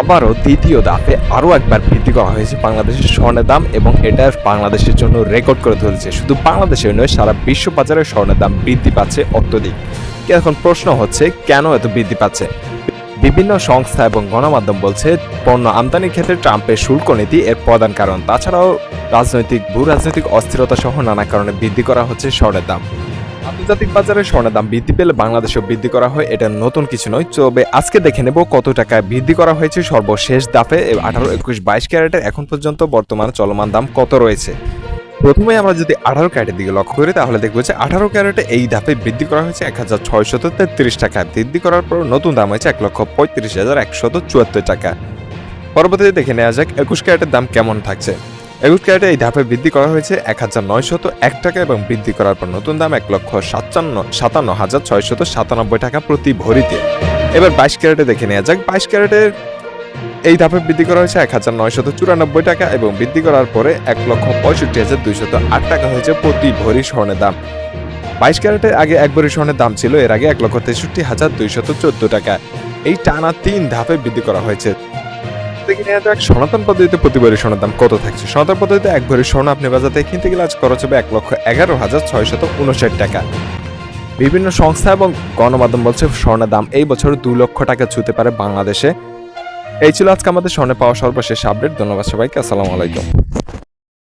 আবারও দ্বিতীয় দাপে আরও একবার বৃদ্ধি করা হয়েছে বাংলাদেশের স্বর্ণের দাম এবং এটা বাংলাদেশের জন্য রেকর্ড করে তুলেছে। শুধু বাংলাদেশের নয়, সারা বিশ্ব বাজারে স্বর্ণের দাম বৃদ্ধি পাচ্ছে অত্যধিক। এখন প্রশ্ন হচ্ছে, কেন এত বৃদ্ধি পাচ্ছে? বিভিন্ন সংস্থা এবং গণমাধ্যম বলছে, পণ্য আমদানির ক্ষেত্রে ট্রাম্পের শুল্ক নীতি এর প্রধান কারণ। তাছাড়াও রাজনৈতিক ভূ রাজনৈতিক অস্থিরতা সহ নানা কারণে বৃদ্ধি করা হচ্ছে স্বর্ণের দাম। আন্তর্জাতিক বাজারে স্বর্ণের দাম বৃদ্ধি পেলে বাংলাদেশেও বৃদ্ধি করা হয়, এটা নতুন কিছু নয়। তবে আজকে দেখে নেব কত টাকায় বৃদ্ধি করা হয়েছে সর্বশেষ দাপে। আঠারো, একুশ, বাইশ ক্যারেটের এখন পর্যন্ত বর্তমান চলমান দাম কত রয়েছে? প্রথমে আমরা যদি আঠারো ক্যারেটের দিকে লক্ষ্য করি, তাহলে দেখব যে আঠারো ক্যারেটে এই ধাপে বৃদ্ধি করা হয়েছে এক হাজার ছয়শত তেত্রিশ টাকা। বৃদ্ধি করার পর নতুন দাম হয়েছে এক লক্ষ পঁয়ত্রিশ হাজার একশত চুয়াত্তর টাকা। পরবর্তীতে দেখে নেওয়া যাক একুশ ক্যারেটের দাম কেমন থাকছে। একুশ ক্যারেটে এই ধাপে বৃদ্ধি করা হয়েছে এক হাজার নয়শত এক টাকা এবং বৃদ্ধি করার পর নতুন দাম এক লক্ষ সাতান্ন সাতান্ন হাজার ছয়শত সাতানব্বই টাকা প্রতি ভরিতে। এবার বাইশ ক্যারেটে দেখে নেওয়া যাক। বাইশ ক্যারেটের এই ধাপে বৃদ্ধি করা হয়েছে এক হাজার নয়শত চুরানব্বই টাকা এবং বৃদ্ধি করার পরে এক লক্ষ পঁয়ষট্টি হাজার দুইশত আট টাকা হয়েছে প্রতি ভরি স্বর্ণের দাম। বাইশ ক্যারেটের আগে এক ভরি স্বর্ণের দাম ছিল, এর আগে এক লক্ষ তেষট্টি হাজার দুইশত চোদ্দ টাকা। এই টানা তিন ধাপে বৃদ্ধি করা হয়েছে। দেখে নেওয়া যাক। সনাতন পদ্ধতিতে প্রতি সোনার দাম কত থাকছে? সনাতন পদ্ধতিতে এক ভরি স্বর্ণ আপনি বাজাতে কিনতে গেলে আজ খরচ হবে এক লক্ষ এগারো হাজার ছয়শত উনষাট টাকা। বিভিন্ন সংস্থা এবং গণমাধ্যম বলছে স্বর্ণের দাম এই বছর দু লক্ষ টাকা ছুতে পারে বাংলাদেশে। এই ছিল আজকে আমাদের স্বর্ণে পাওয়া সর্বশেষ আপডেট ধন্যবাদ সবাইকে। আসসালামু আলাইকুম।